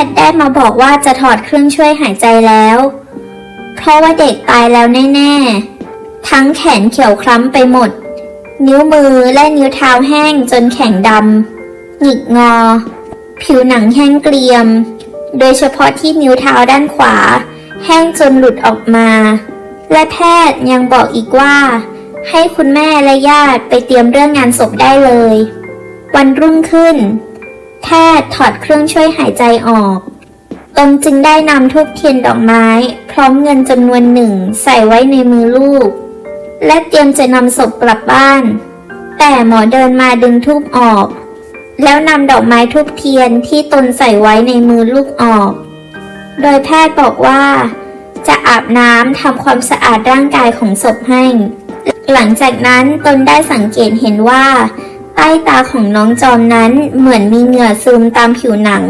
ทย์ได้มาบอกว่าจะถอดเครื่องช่วยหายใจแล้ว เพราะว่าเด็กตายแล้วแน่ ๆ ทั้งแขนเขียวคล้ำไปหมด นิ้วมือและนิ้วเท้าแห้งจนแข็งดำหงิกงอ ผิวหนังแห้งเกรียม โดยเฉพาะที่นิ้วเท้าด้านขวา แห้งจนหลุดออกมา และแพทย์ยังบอกอีกว่า ให้คุณแม่และญาติไปเตรียมเรื่องงานศพได้เลย วันรุ่งขึ้น ทย์ถอดเครื่องช่วยหายใจออก ตนจึงได้นำทูบเทียนดอกไม้ พร้อมเงินจำนวนหนึ่งใส่ไว้ในมือลูก และเตรียมจะนำศพกลับบ้าน แต่หมอเดินมาดึงทูบออก แล้วนำดอกไม้ทูบเทียนที่ตนใส่ไว้ในมือลูกออก โดยแพทย์บอกว่า จะอาบน้ำทำความสะอาดร่างกายของศพให้ หลังจากนั้นตนได้สังเกตเห็นว่า ใต้ตาของน้องจอมนั้นเหมือนมีเหงื่อซึมตามผิวหนัง